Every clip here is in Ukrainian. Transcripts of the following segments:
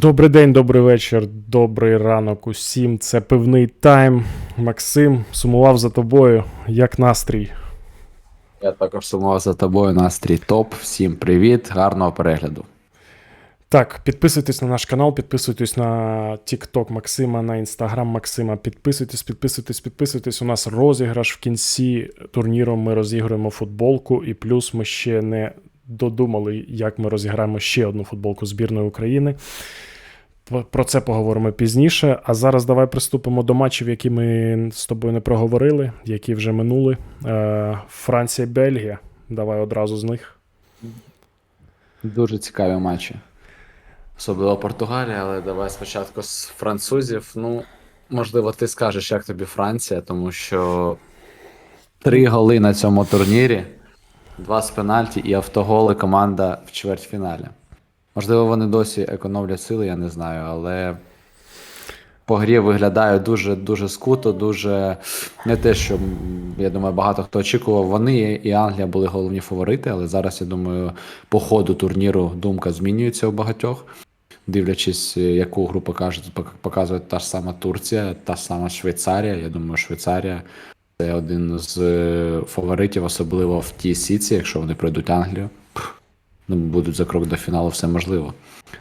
Добрий день, добрий вечір, добрий ранок усім. Це пивний тайм. Максим сумував за тобою. Як настрій? Я також сумував за тобою настрій топ. Всім привіт, гарного перегляду. Так, підписуйтесь на наш канал, підписуйтесь на TikTok Максима, на Instagram Максима. Підписуйтесь, підписуйтесь, підписуйтесь. У нас розіграш в кінці турніру. Ми розігруємо футболку, і плюс ми ще не додумали, як ми розіграємо ще одну футболку збірної України. Про це поговоримо пізніше. А зараз давай приступимо до матчів, які ми з тобою не проговорили, які вже минули. Е, Франція, Бельгія. Давай одразу з них. Дуже цікаві матчі. Особливо Португалія, але давай спочатку з французів. Ну, можливо, ти скажеш, як тобі Франція, тому що три голи на цьому турнірі, два з пенальті і автоголи команда в чвертьфіналі. Можливо, вони досі економлять сили, я не знаю, але по грі виглядає дуже дуже скуто, дуже не те, що я думаю, багато хто очікував. Вони і Англія були головні фаворити, але зараз я думаю, по ходу турніру думка змінюється у багатьох. Дивлячись, е, яку гру покажуть, показує та ж сама Турція, та сама Швейцарія. Я думаю, Швейцарія це один з е, фаворитів, особливо в тій сіці, якщо вони пройдуть Англію. Ну, будуть за крок до фіналу, все можливо.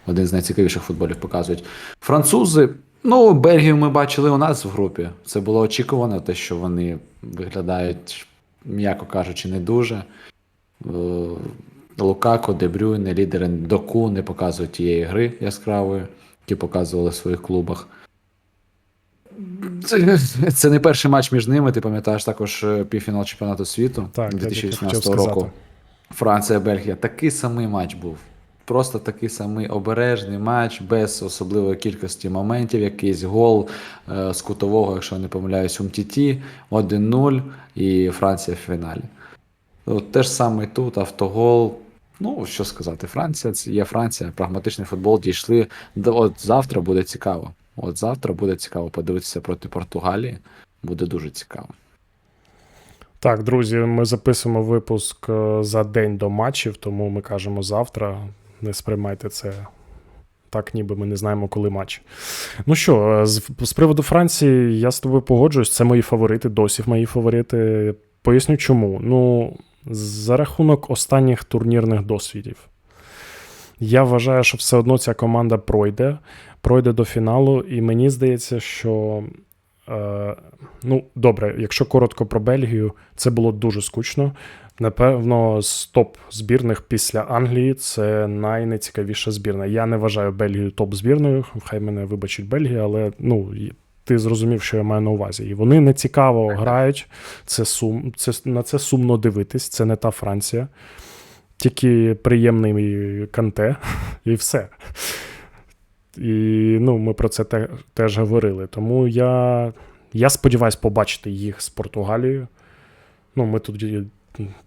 Один з найцікавіших футболів показують. Французи, ну, Бельгію ми бачили у нас в групі. Це було очікувано, те, що вони виглядають, м'яко кажучи, не дуже. Е, Лукако, Дебрюйне, лідери Доку не показують тієї гри яскравої, які показували в своїх клубах. Це, це не перший матч між ними. Ти пам'ятаєш також е, півфінал чемпіонату світу Так, я 2018 хотів року. Франція, Бельгія. Такий самий матч був. Просто такий самий обережний матч, без особливої кількості моментів, якийсь гол е, з кутового, якщо не помиляюсь, Умтіті, 1-0 і Франція в фіналі. От те ж саме тут, автогол. Ну, що сказати, Франція це є Франція, прагматичний футбол дійшли. От завтра буде цікаво. От завтра буде цікаво подивитися проти Португалії. Буде дуже цікаво. Так, друзі, ми записуємо випуск е, за день до матчів, тому ми кажемо завтра. Не сприймайте це так, ніби ми не знаємо, коли матч. Ну що, е, з, з приводу Франції, я з тобою погоджуюсь. Це мої фаворити, досі мої фаворити. Поясню чому. Ну, за рахунок останніх турнірних досвідів. Я вважаю, що все одно ця команда пройде, пройде до фіналу, і мені здається, що. Е, ну, добре, якщо коротко про Бельгію, це було дуже скучно. Напевно, з топ збірних після Англії це найнецікавіша збірна. Я не вважаю Бельгію топ збірною, хай мене вибачить Бельгія, але ну, ти зрозумів, що я маю на увазі. І вони не цікаво грають. Це сум, це, на це сумно дивитись, це не та Франція. Тільки приємний канте, і все. І ну, ми про це те, теж говорили. Тому я, я сподіваюся побачити їх з Португалією. Ну, ми тут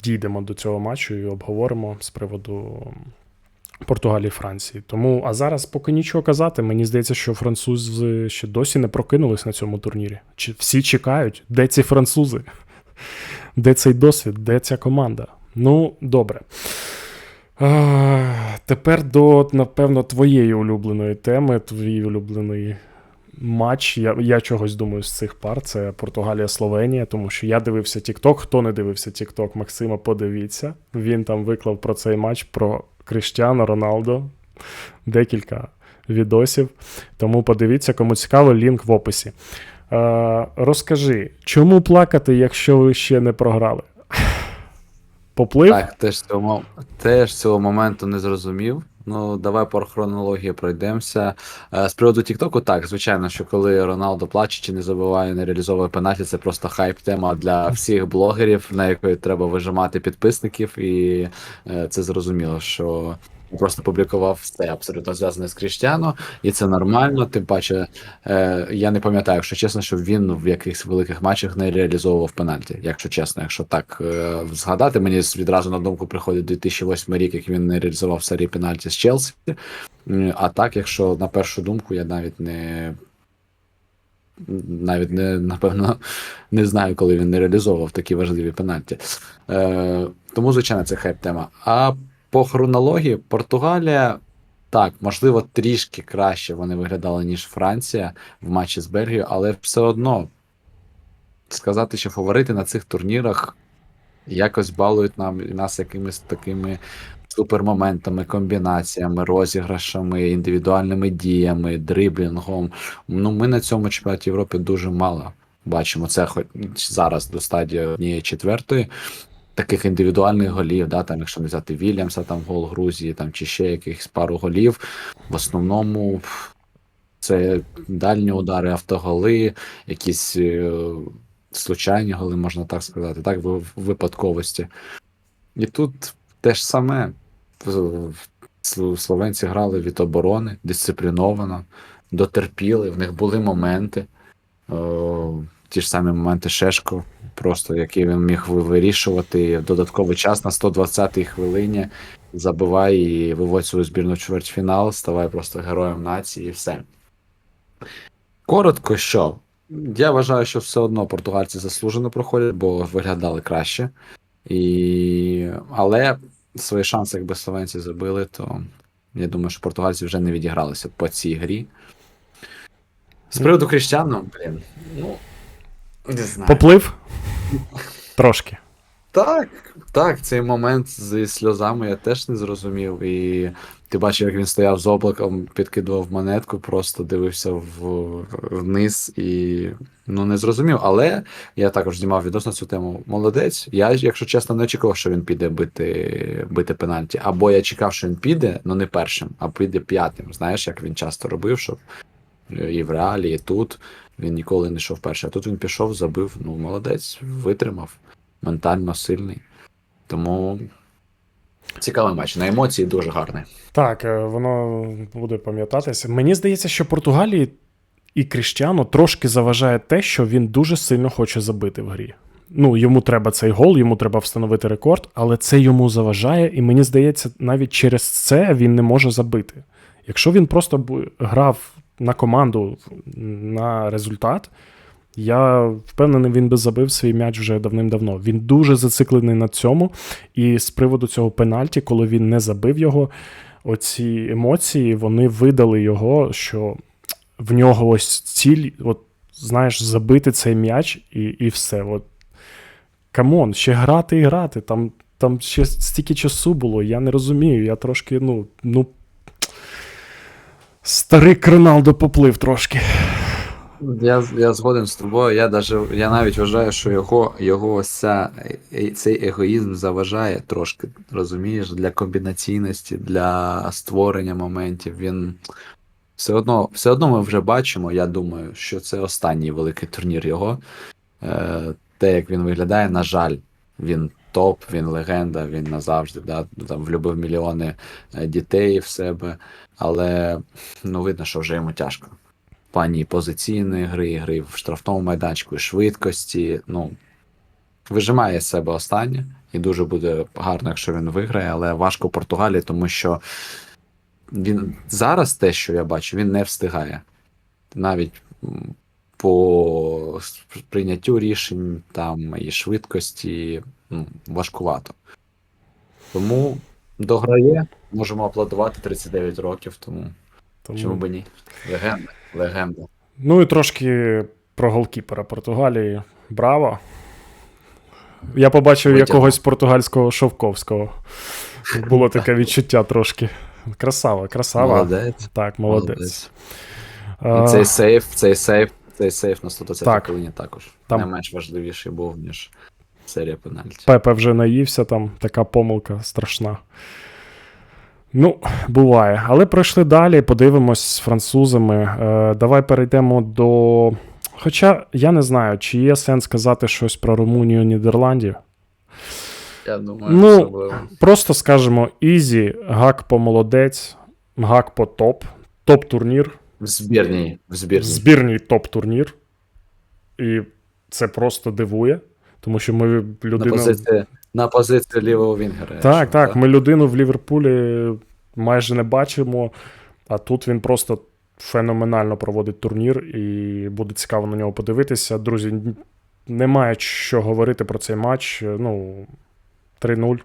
дійдемо до цього матчу і обговоримо з приводу Португалії Франції. Тому, а зараз поки нічого казати. Мені здається, що французи ще досі не прокинулись на цьому турнірі. Чи всі чекають, де ці французи? Де цей досвід, де ця команда? Ну, добре. А, тепер до, напевно, твоєї улюбленої теми, твоєї улюбленої матч. Я, я чогось думаю з цих пар. Це Португалія-Словенія, тому що я дивився TikTok. Хто не дивився TikTok, Максима, подивіться. Він там виклав про цей матч, про Криштіану Роналдо. Декілька відосів. Тому подивіться, кому цікаво, лінк в описі. Е, розкажи, чому плакати, якщо ви ще не програли? Поплив? Так, теж цього, теж цього моменту не зрозумів. Ну, давай по хронології пройдемося. Е, З приводу Тіктоку, так, звичайно, що коли Роналдо плаче чи не забуває, не реалізовує пенальті, це просто хайп-тема для всіх блогерів, на якої треба вижимати підписників, і е, це зрозуміло, що він просто публікував все абсолютно зв'язане з Кріштіану, і це нормально. Тим паче, е, я не пам'ятаю, якщо чесно, що він в якихось великих матчах не реалізовував пенальті. Якщо чесно, якщо так е, згадати, мені відразу на думку приходить 2008 рік, як він не реалізував серії пенальті з Челсі. А так, якщо на першу думку, я навіть не. Навіть не напевно не знаю, коли він не реалізовував такі важливі пенальті. Е, тому, звичайно, це хайп тема. А по хронології Португалія Так, можливо, трішки краще вони виглядали, ніж Франція в матчі з Бельгією, але все одно сказати, що фаворити на цих турнірах якось балують нам нас якимись такими супермоментами, комбінаціями, розіграшами, індивідуальними діями, дриблінгом. Ну, ми на цьому чемпіонаті Європи дуже мало бачимо. Це хоч зараз до стадії однієї четвертої. Таких індивідуальних голів, да, там, якщо не взяти Вільямса, там гол Грузії, там чи ще якихось пару голів. В основному це дальні удари, автоголи, якісь е, случайні голи, можна так сказати, так, в, випадковості. І тут те ж саме. Словенці грали від оборони, дисципліновано, дотерпіли, в них були моменти. Ті ж самі моменти Шешко, просто який він міг вирішувати додатковий час на 120-й хвилині. Забивай і виводь свою збірну в чвертьфінал, ставай просто героєм нації і все. Коротко, що я вважаю, що все одно португальці заслужено проходять, бо виглядали краще. І... Але свої шанси, якби словенці забили, то я думаю, що португальці вже не відігралися по цій грі. З приводу Кріштіану, блін, ну не знаю. Поплив? Трошки. Так, так, цей момент зі сльозами я теж не зрозумів. І ти бачив, як він стояв з облаком, підкидував монетку, просто дивився в, вниз і ну не зрозумів. Але я також знімав відос на цю тему. Молодець. Я, якщо чесно, не очікував, що він піде бити, бити пенальті. Або я чекав, що він піде, ну не першим, а піде п'ятим. Знаєш, як він часто робив, щоб і в реалі, і тут він ніколи не йшов перший. А тут він пішов, забив. Ну, молодець, витримав ментально сильний. Тому цікавий матч. На емоції дуже гарний. Так, е, воно буде пам'ятатися. Мені здається, що Португалії і Кріштіану трошки заважає те, що він дуже сильно хоче забити в грі. Ну, йому треба цей гол, йому треба встановити рекорд, але це йому заважає, і мені здається, навіть через це він не може забити. Якщо він просто б грав на команду на результат, я впевнений, він би забив свій м'яч вже давним-давно. Він дуже зациклений на цьому. І з приводу цього пенальті, коли він не забив його, оці емоції вони видали його, що в нього ось ціль, от, знаєш, забити цей м'яч і, і все. От. Камон, ще грати і грати. Там, там ще стільки часу було, я не розумію. Я трошки, ну, ну. Старий Роналдо поплив трошки. Я, я згоден з тобою. Я даже, я навіть вважаю, що його, його ось е- цей егоїзм заважає трошки, розумієш, для комбінаційності, для створення моментів. Він все одно, все одно ми вже бачимо, я думаю, що це останній великий турнір його. Е, те, як він виглядає, на жаль, він топ, він легенда, він назавжди, да, там влюбив мільйони е, дітей в себе, але ну, видно, що вже йому тяжко. В плані позиційної гри, гри в штрафному майданчику, і швидкості. Ну, вижимає з себе останнє, і дуже буде гарно, якщо він виграє, але важко Португалії, тому що він зараз те, що я бачу, він не встигає. Навіть по прийняттю рішень там і швидкості ну, важкувато. Тому дограє, можемо аплодувати 39 років, тому Тому... чому би ні? Легенда, легенда. Ну і трошки про голкіпера Португалії. Браво! Я побачив Витягнув. якогось португальського Шовковського. Було таке відчуття трошки. Красава, красава. Молодець. Так, молодець. І цей сейф, цей сейф, цей сейф на 120 Так. хвилині також Там- не менш важливіший був, ніж серія пенальті. Пепе вже наївся, там така помилка страшна. Ну, буває. Але пройшли далі, подивимось з французами. Е, давай перейдемо до. Хоча я не знаю, чи є сенс сказати щось про Румунію Нідерландів. Я думаю, Ну, особливо. Просто скажемо: Ізі, Гакпо молодець, Гакпо топ, топ-турнір, В збірній, в збірній. збірній топ-турнір. І це просто дивує, тому що ми На людина. позиції, на позиції лівого вінгера. Так, якщо, так. Ми людину в Ліверпулі майже не бачимо, а тут він просто феноменально проводить турнір, і буде цікаво на нього подивитися. Друзі, немає що говорити про цей матч. Ну, 3-0.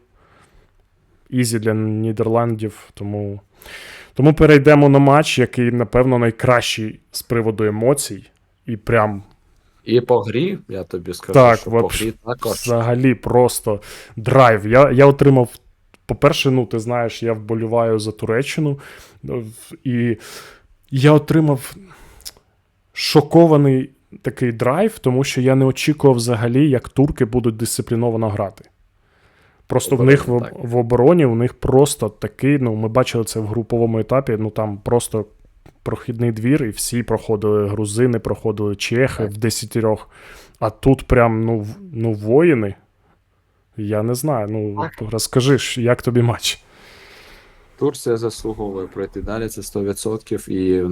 Ізі для Нідерландів, тому Тому перейдемо на матч, який, напевно, найкращий з приводу емоцій. І прям І по грі, я тобі скажу, Так, що по грі також. взагалі просто драйв. Я, я отримав. По-перше, ну, ти знаєш, я вболіваю за Туреччину, ну, і я отримав шокований такий драйв, тому що я не очікував взагалі, як турки будуть дисципліновано грати. Просто в них в, в обороні у них просто такий, ну, ми бачили це в груповому етапі, ну там просто прохідний двір, і всі проходили грузини, проходили чехи Так. в десятірьох. А тут прям, ну, ну, воїни. Я не знаю. Ну, Так. розкажи, як тобі матч? Турція заслуговує пройти далі, це 100%. І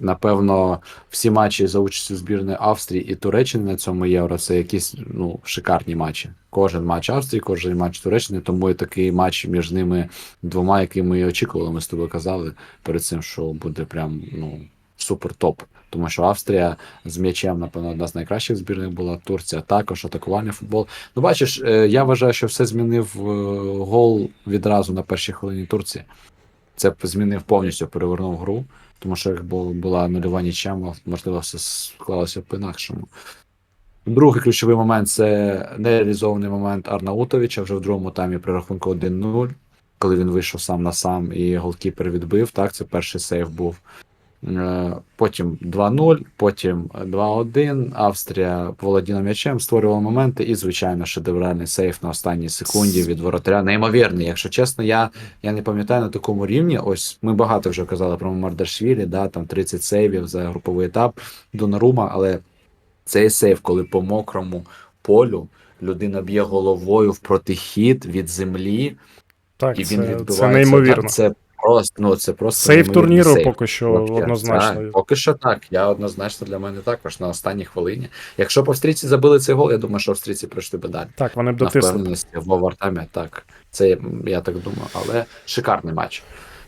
напевно всі матчі за участю збірної Австрії і Туреччини на цьому євро це якісь ну, шикарні матчі. Кожен матч Австрії, кожен матч Туреччини, тому і такий матч між ними двома, який ми і очікували. Ми з тобою казали перед цим, що буде прям ну, супер топ. Тому що Австрія з м'ячем, напевно, одна з найкращих збірних була. Турція також атакувальний футбол. Ну, бачиш, е, я вважаю, що все змінив е, гол відразу на першій хвилині Турції. Це змінив повністю, перевернув гру, тому що якби була нульова нічя, можливо, все склалося б по-інакшому. Другий ключовий момент це нереалізований момент Арнаутовича вже в другому таймі при рахунку 1-0, коли він вийшов сам на сам і голкіпер відбив. Так, це перший сейв був. Е, Потім 2-0, потім 2-1. Австрія володіла м'ячем, створювала моменти, і, звичайно, шедевральний сейф на останній секунді від воротаря. Неймовірний, якщо чесно, я, я не пам'ятаю на такому рівні. Ось ми багато вже казали про Мардашвілі, да, там 30 сейвів за груповий етап Донарума, але цей сейф, коли по мокрому полю людина б'є головою в протихід від землі, Так, і він це, відбивається. це неймовірно. Так, це просто, ну, це просто Сейф турніру сейф. поки що Вообще, однозначно. Так, поки що так. Я однозначно для мене також на останній хвилині. Якщо б австрійці забили цей гол, я думаю, що австрійці пройшли би далі. Так, вони б дотиснули. в овертаймі, так. Це я так думаю, але шикарний матч.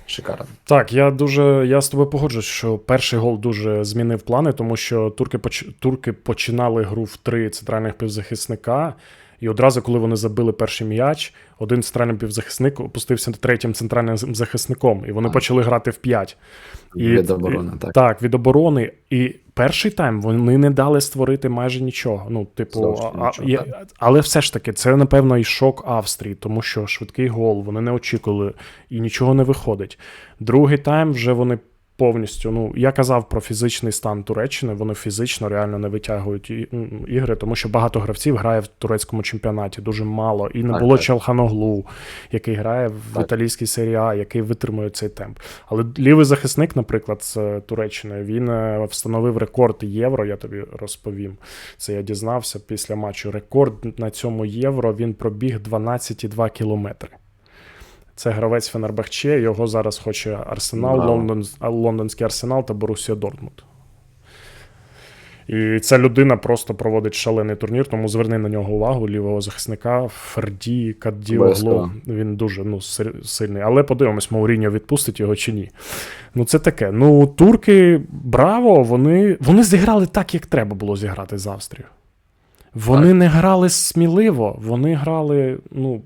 Шикарний. Так, я дуже я з тобою погоджуюсь, що перший гол дуже змінив плани, тому що турки поч... турки починали гру в три центральних півзахисника. І одразу, коли вони забили перший м'яч, один центральний півзахисник опустився третім центральним захисником, і вони Так. почали грати в п'ять. І- Від оборони, так. Так, від оборони. І перший тайм вони не дали створити майже нічого. Ну, типу, Зовсім а, нічого, є- але все ж таки, це, напевно, і шок Австрії, тому що швидкий гол, вони не очікували і нічого не виходить. Другий тайм вже вони повністю. Ну, я казав про фізичний стан Туреччини, вони фізично реально не витягують ігри, тому що багато гравців грає в турецькому чемпіонаті, дуже мало. І не Так, було так. Челханоглу, який грає в Так. італійській серії А, який витримує цей темп. Але лівий захисник, наприклад, з Туреччини, він е, встановив рекорд євро. Я тобі розповім. Це я дізнався після матчу. Рекорд на цьому євро він пробіг 12,2 кілометри. Це гравець Фенербахче. Його зараз хоче Арсенал. Лондон, Лондонський Арсенал та Борусія Дортмунд. І ця людина просто проводить шалений турнір, тому зверни на нього увагу лівого захисника Ферді. Обов'язково. Він дуже ну, сильний. Але подивимось, Мауріньо відпустить його чи ні. Ну, це таке. Ну, турки, браво, вони, вони зіграли так, як треба було зіграти з Австрією. Вони Так. не грали сміливо, вони грали, ну.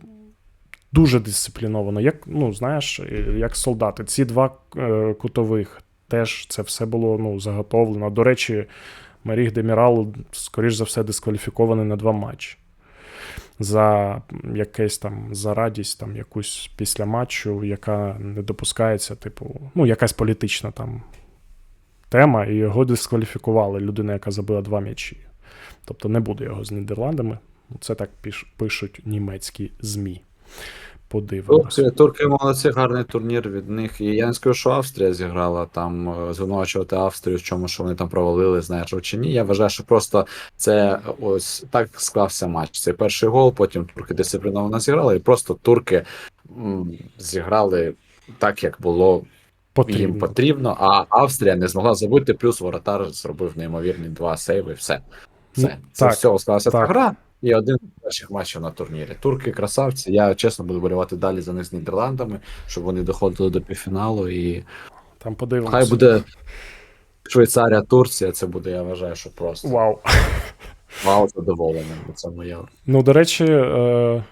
Дуже дисципліновано, як ну знаєш, як солдати. Ці два е, кутових теж це все було ну, заготовлено. До речі, Маріг Демірал, скоріш за все, дискваліфікований на два матчі. За якесь там за радість, там якусь після матчу, яка не допускається, типу, ну, якась політична там тема, і його дискваліфікували. Людина, яка забила два м'ячі. Тобто не буде його з Нідерландами. Це так пишуть німецькі ЗМІ. Подивимось. Турки, молодці, гарний турнір від них. І я не скажу, що Австрія зіграла там е, звинувачувати Австрію, в чому що вони там провалили, знаєш, чи ні. Я вважаю, що просто це ось так склався матч. Цей перший гол, потім турки дисципліновано зіграли, і просто турки м, зіграли так, як було їм Потрібно. потрібно. А Австрія не змогла забути, плюс воротар зробив неймовірні два сейви. Все. Ну, Все. Це так, всього склалася та гра. І один з перших матчів на турнірі. Турки красавці. Я чесно буду болювати далі за них з Нідерландами, щоб вони доходили до півфіналу. І Там подивимось. хай буде Швейцарія, Турція. Це буде, я вважаю, що просто Вау. вау задоволеним. Це моє. Ну, до речі, е,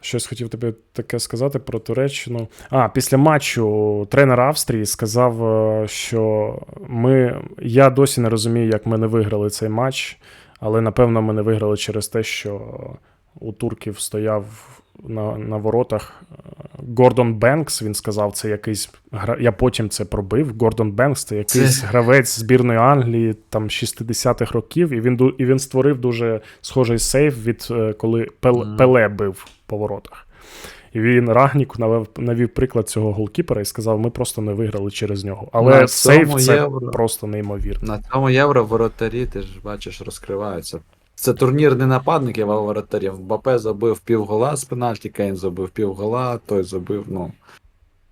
Щось хотів тобі таке сказати про Туреччину. А, після матчу тренер Австрії сказав, е, що ми. Я досі не розумію, як ми не виграли цей матч, але напевно ми не виграли через те, що у турків стояв на, на воротах е, Гордон Бенкс. Він сказав, це якийсь гра. Я потім це пробив. Гордон Бенкс це якийсь Це- гравець збірної Англії там 60-х років, і він і він створив дуже схожий сейф від е, коли Пел, Мгм. Пеле бив по воротах. І він Рагнік навів, навів приклад цього голкіпера і сказав: ми просто не виграли через нього. Але На сейф це Євро. просто неймовірно. На цьому євро воротарі, ти ж бачиш, розкриваються. Це турнір не нападників, а воротарів. Бапе забив півгола з пенальті, Кейн забив півгола, той забив, ну.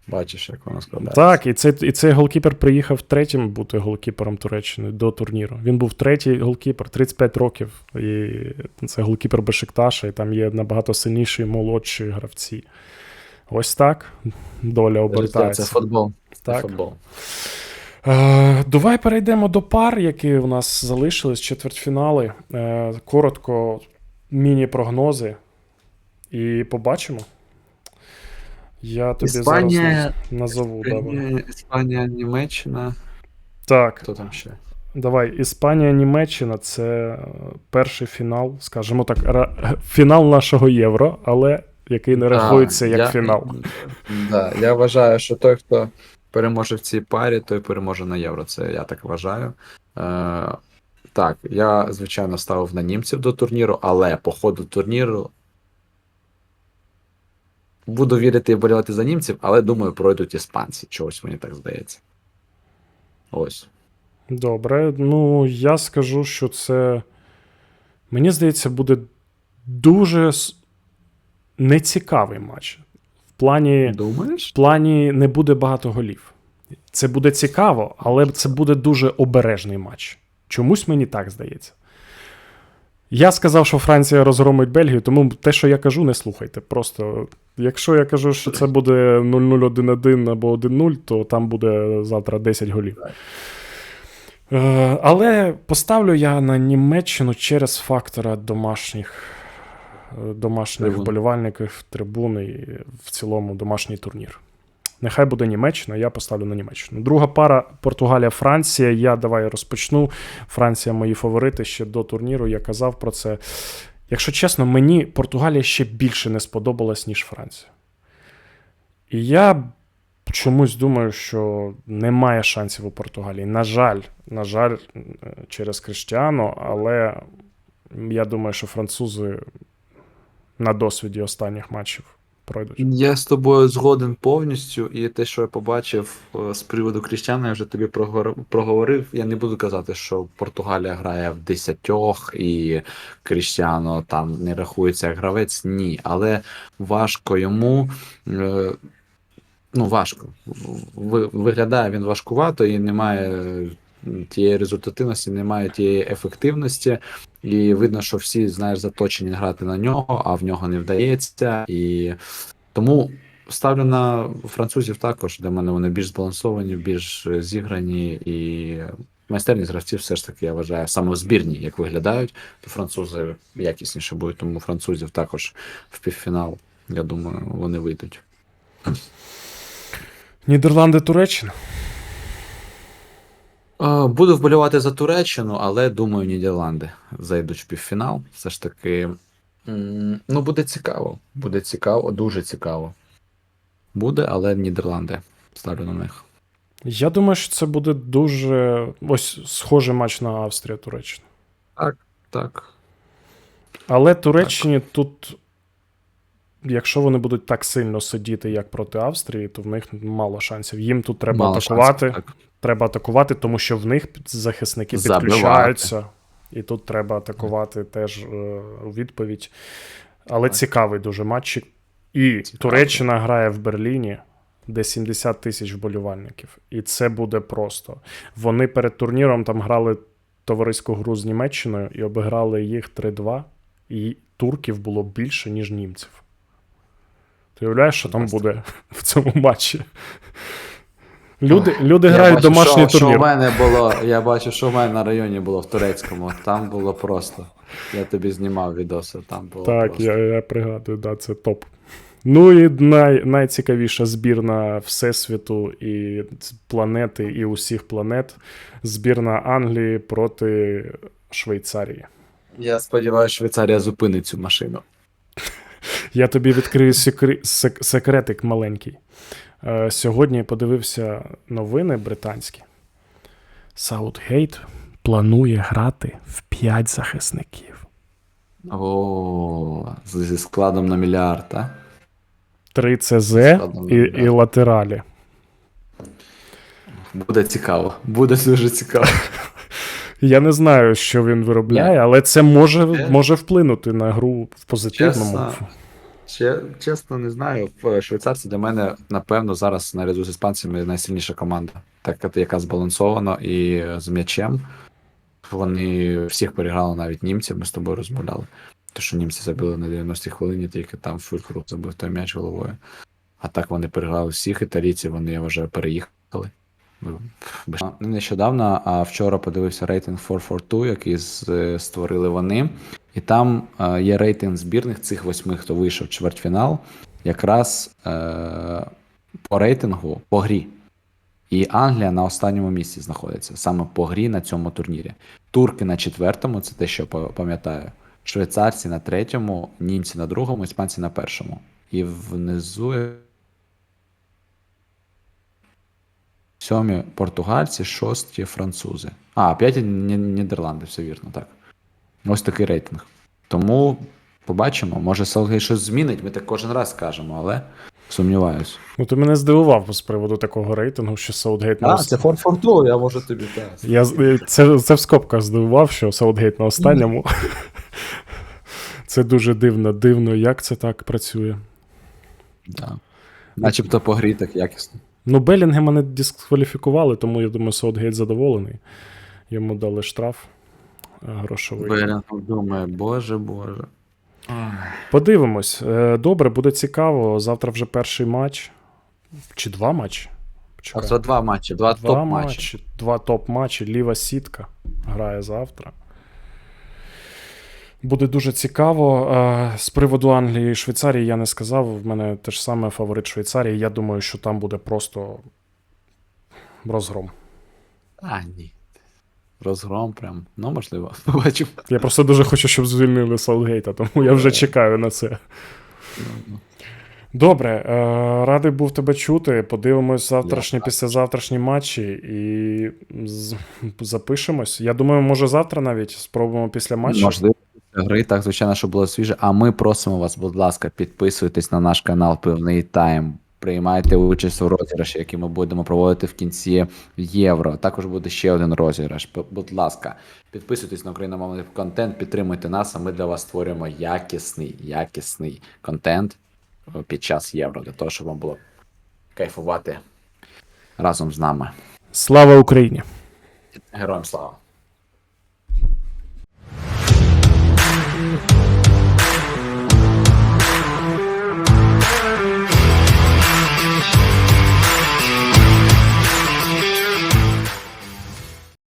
Бачиш, як воно складається. Так, і цей, і цей голкіпер приїхав третім бути голкіпером Туреччини до турніру. Він був третій голкіпер, 35 років. І це голкіпер Бешикташа, і там є набагато сильніші молодші гравці. Ось так доля Це обертається. футбол. Це футбол. Е, давай перейдемо до пар, які у нас залишились, четвертьфінали. Е, коротко, міні-прогнози. І побачимо. Я тобі Іспанія- зараз назову. Давай. Іспанія, Іспанія, Німеччина. Так, Хто там ще? давай. Іспанія, Німеччина це е, перший фінал, скажімо так, ра- фінал нашого євро, але який не рахується А, як я- фінал. Да, я вважаю, що той, хто переможе в цій парі, той переможе на євро. Це я так вважаю. Е, так, я, звичайно, ставив на німців до турніру, але по ходу турніру буду вірити і болівати за німців, але думаю, пройдуть іспанці. Чогось мені так здається. Ось. Добре, ну я скажу, що це. Мені здається, буде дуже нецікавий матч. В плані, в плані не буде багато голів. Це буде цікаво, але це буде дуже обережний матч. Чомусь мені так здається. Я сказав, що Франція розгромить Бельгію, тому те, що я кажу, не слухайте. Просто, якщо я кажу, що це буде 0-0-1-1 або 1-0, то там буде завтра 10 голів. Е, Але поставлю я на Німеччину через фактора домашніх, домашніх вболівальників, трибун і в цілому домашній турнір. Нехай буде Німеччина, я поставлю на Німеччину. Друга пара Португалія-Франція. Я давай розпочну. Франція мої фаворити ще до турніру. Я казав про це. Якщо чесно, мені Португалія ще більше не сподобалась, ніж Франція. І я чомусь думаю, що немає шансів у Португалії. На жаль, на жаль, через Криштіану, але я думаю, що французи на досвіді останніх матчів пройдуть. Я з тобою згоден повністю, і те, що я побачив е, з приводу Крістіана, я вже тобі проговорив. Я не буду казати, що Португалія грає в десятьох і Крістіано там не рахується як гравець. Ні, але важко йому. е, Ну, важко. Виглядає він важкувато і немає тієї результативності, немає тієї ефективності. І видно, що всі, знаєш, заточені грати на нього, а в нього не вдається. І тому ставлю на французів також. Для мене вони більш збалансовані, більш зіграні і майстерність гравців все ж таки, я вважаю, саме в збірні, як виглядають, то французи якісніше будуть, тому французів також в півфінал, я думаю, вони вийдуть. Нідерланди, Туреччина. Е, Буду вболівати за Туреччину, але думаю, Нідерланди зайдуть в півфінал. Все ж таки. м, Ну, буде цікаво. Буде цікаво, дуже цікаво. Буде, але Нідерланди. Ставлю на них. Я думаю, що це буде дуже ось схожий матч на Австрія Туреччина. Так. Але Туреччині тут, якщо вони будуть так сильно сидіти, як проти Австрії, то в них мало шансів. Їм тут треба Мало атакувати. шансів, так. Треба атакувати, тому що в них захисники Забивати. підключаються. І тут треба атакувати теж е, у відповідь. Але Так. цікавий дуже матчик. І Цікавий. Туреччина грає в Берліні, де 70 тисяч вболівальників. І це буде просто. Вони перед турніром там грали товариську гру з Німеччиною і обіграли їх 3-2. І турків було більше, ніж німців. Ти уявляєш, що там буде в цьому матчі? Люди, люди Я грають бачу, домашній що, турнір. Що в мене було, я бачу, що в мене на районі було в турецькому. Там було просто. Я тобі знімав відоси, там було Так, просто. я, я пригадую, да, це топ. Ну і най, найцікавіша збірна Всесвіту і планети, і усіх планет. Збірна Англії проти Швейцарії. Я сподіваюся, Швейцарія зупинить цю машину. Я тобі відкрию секре- сек- секретик маленький. Е, сьогодні подивився новини британські. Саутгейт планує грати в 5 захисників. О, зі складом на мільярд, а? 3 ЦЗ і, і латералі. Буде цікаво. Буде дуже цікаво. Я не знаю, що він виробляє, але це може, Е. може вплинути на гру в позитивному. Чесно, Че- чесно, не знаю. Швейцарці для мене, напевно, зараз наряду з іспанцями найсильніша команда. Так, от яка збалансована і з м'ячем. Вони всіх переграли навіть німців, ми з тобою розмовляли. То, що німці забили на 90-й хвилині, тільки там Фюлькруп забив той м'яч головою. А так вони переграли всіх італійці, вони, я вважаю, переїхали. Ну, Нещодавно, а вчора подивився рейтинг 442, який е, створили вони. І там е, є рейтинг збірних цих восьми, хто вийшов в чвертьфінал, якраз е, по рейтингу по грі. І Англія на останньому місці знаходиться саме по грі на цьому турнірі. Турки на четвертому, це те, що пам'ятаю. Швейцарці на третьому, німці на другому, іспанці на першому. І внизу е, сьомі португальці, шості французи. А, п'яті Нідерланди, все вірно, так. Ось такий рейтинг. Тому побачимо, може Саутгейт щось змінить, ми так кожен раз скажемо, але сумніваюсь. Ну, ти мене здивував з приводу такого рейтингу, що Саутгейт на ост- форфорту, я можу тобі так. Я, це, це в скобках здивував, що Саутгейт на останньому. Це дуже дивно, дивно, як це так працює. Да. Начебто по грі так якісно. Ну, Белінгема не дискваліфікували, тому я думаю, Саутгейт задоволений. Йому дали штраф е, грошовий. Белінгем думає, боже, боже. Подивимось. Е, Добре, буде цікаво. Завтра вже перший матч. Чи два матчі? А це два матчі, два, Два топ-матчі. матчі, два топ-матчі. Ліва сітка грає завтра. Буде дуже цікаво. Е, З приводу Англії і Швейцарії я не сказав. В мене те ж саме фаворит Швейцарії. Я думаю, що там буде просто розгром. А, ні. Розгром прям. Ну, можливо, побачимо. Я просто дуже хочу, щоб звільнили Саутгейта, тому я вже чекаю на це. Добре, е, радий був тебе чути. Подивимось завтрашні, післязавтрашні матчі і запишемось. Я думаю, може завтра навіть спробуємо після матчу. Можливо, після гри, так, звичайно, що було свіже. А ми просимо вас, будь ласка, підписуйтесь на наш канал Пивний Тайм. Приймайте участь у розіграші, який ми будемо проводити в кінці євро. Також буде ще один розіграш. Будь ласка, підписуйтесь на україномовний контент, підтримуйте нас, а ми для вас створюємо якісний, якісний контент е, під час євро, для того, щоб вам було кайфувати разом з нами. Слава Україні! Героям слава!